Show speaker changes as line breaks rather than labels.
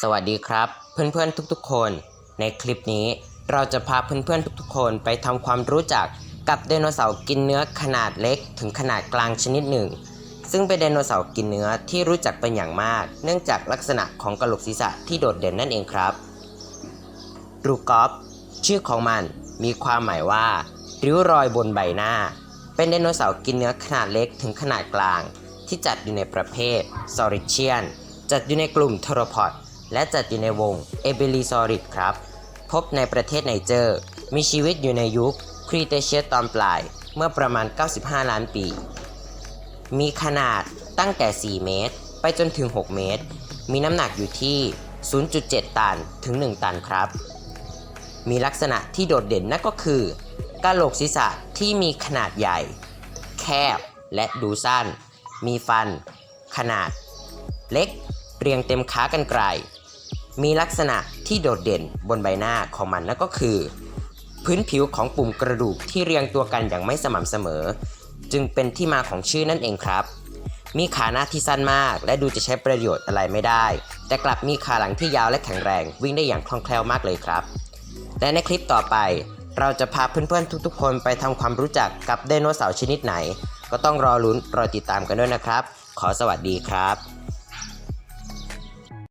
สวัสดีครับ เพื่อนๆทุกๆคน ในคลิปนี้เราจะพาเพื่อนๆทุกๆ คนไปทำความรู้จักกับไดโนเสาร์กินเนื้อขนาดเล็กถึงขนาดกลางชนิดหนึ่ง ซึ่งเป็นไดโนเสาร์กินเนื้อที่รู้จักเป็นอย่างมาก เนื่องจากลักษณะของกระโหลกศีรษะที่โดดเด่นนั่นเองครับรูกอฟชื่อของมันมีความหมายว่าริ้วรอยบนใบหน้า เป็นไดโนเสาร์กินเนื้อขนาดเล็กถึงขนาดกลาง ที่จัดอยู่ในประเภทซอริเชียน จัดอยู่ในกลุ่มทรพอด และจัดอยู่ในวงเอเบลิซอริดครับ พบในประเทศไนเจอร์ มีชีวิตอยู่ในยุคครีเทเชียสตอนปลายเมื่อประมาณ 95 ล้านปี มีขนาดตั้งแต่ 4 เมตร ไปจนถึง 6 เมตร มีน้ำหนักอยู่ที่ 0.7 ตันถึง 1 ตันครับ มีลักษณะที่โดดเด่นนั่นก็คือกะโหลกศีรษะที่มีขนาดใหญ่ แคบและดูสั้น มีฟัน ขนาด เล็ก เรียงเต็มขากันไกล มีลักษณะที่โดดเด่นบนใบหน้าของมันนั่นก็คือ พื้นผิวของปุ่มกระดูกที่เรียงตัวกันอย่างไม่สม่ำเสมอ จึงเป็นที่มาของชื่อนั่นเองครับ มีขาหน้าที่สั้นมาก และดูจะใช้ประโยชน์อะไรไม่ได้ แต่กลับมีขาหลังที่ยาวและแข็งแรงวิ่งได้อย่างคล่องแคล่วมากเลยครับ และในคลิปต่อไป เราจะพาเพื่อนๆทุกๆ คนไปทำความรู้จักกับไดโนเสาร์ชนิดไหน ก็ต้องรอลุ้นรอติดตามกันด้วยนะครับ ขอสวัสดีครับ